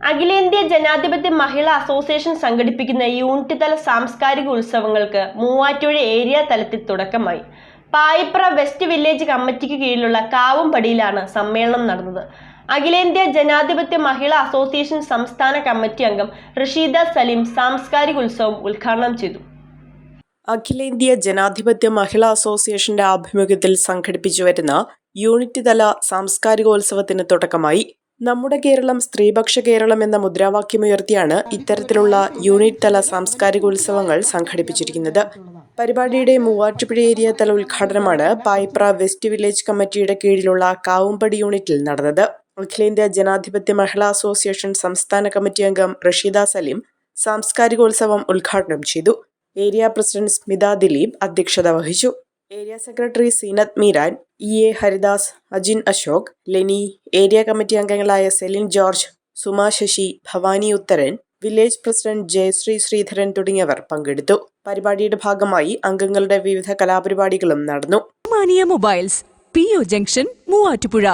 അഖിലേന്ത്യാ ജനാധിപത്യ മഹിളാ അസോസിയേഷൻ സംഘടിപ്പിക്കുന്ന യൂണിറ്റ് തല സാംസ്കാരിക ഉത്സവങ്ങൾക്ക് മൂവാറ്റുപുഴ ഏരിയ തലത്തിൽ തുടക്കമായി. പായിപ്ര വെസ്റ്റ് വില്ലേജ് കമ്മിറ്റിക്ക് കീഴിലുള്ള കാവുംപടിയിലാണ് സമ്മേളനം നടന്നത്. അഖിലേന്ത്യാ ജനാധിപത്യ മഹിളാ അസോസിയേഷൻ സംസ്ഥാന കമ്മിറ്റി അംഗം റഷീദ സലീം സാംസ്കാരിക ഉത്സവം ഉദ്ഘാടനം ചെയ്തു. അഖിലേന്ത്യാ ജനാധിപത്യ മഹിളാ അസോസിയേഷന്റെ ആഭിമുഖ്യത്തിൽ സംഘടിപ്പിച്ചു വരുന്ന യൂണിറ്റ് തല സാംസ്കാരികോത്സവത്തിന് തുടക്കമായി നമ്മുടെ കേരളം സ്ത്രീപക്ഷ കേരളം എന്ന മുദ്രാവാക്യമുയർത്തിയാണ് ഇത്തരത്തിലുള്ള യൂണിറ്റ് തല സാംസ്കാരികോത്സവങ്ങൾ സംഘടിപ്പിച്ചിരിക്കുന്നത്. പരിപാടിയുടെ മൂവാറ്റുപുഴ ഏരിയ തല ഉദ്ഘാടനമാണ് പായിപ്ര വെസ്റ്റ് വില്ലേജ് കമ്മിറ്റിയുടെ കീഴിലുള്ള കാവുംപടി യൂണിറ്റിൽ നടന്നത്. അഖിലേന്ത്യാ ജനാധിപത്യ മഹിളാ അസോസിയേഷൻ സംസ്ഥാന കമ്മിറ്റി അംഗം റഷീദ സലീം സാംസ്കാരികോത്സവം ഉദ്ഘാടനം ചെയ്തു. ഏരിയ പ്രസിഡന്റ് സ്മിത ദിലീപ് അധ്യക്ഷത വഹിച്ചു. Area secretary Seenath Meeran E A Haridas Ajin Ashok Leni area committee അംഗങ്ങളായ Celine George Suma Sasi Bhavani Utharan village president Jayasree Sreedharan തുടങ്ങിയവർ പങ്കെടുത്തു. പരിപാടിയുടെ ഭാഗമായി അംഗങ്ങളുടെ വിവിധ കലാപരിപാടികളും നടന്നു. Mania mobiles P O junction Muvattupuzha.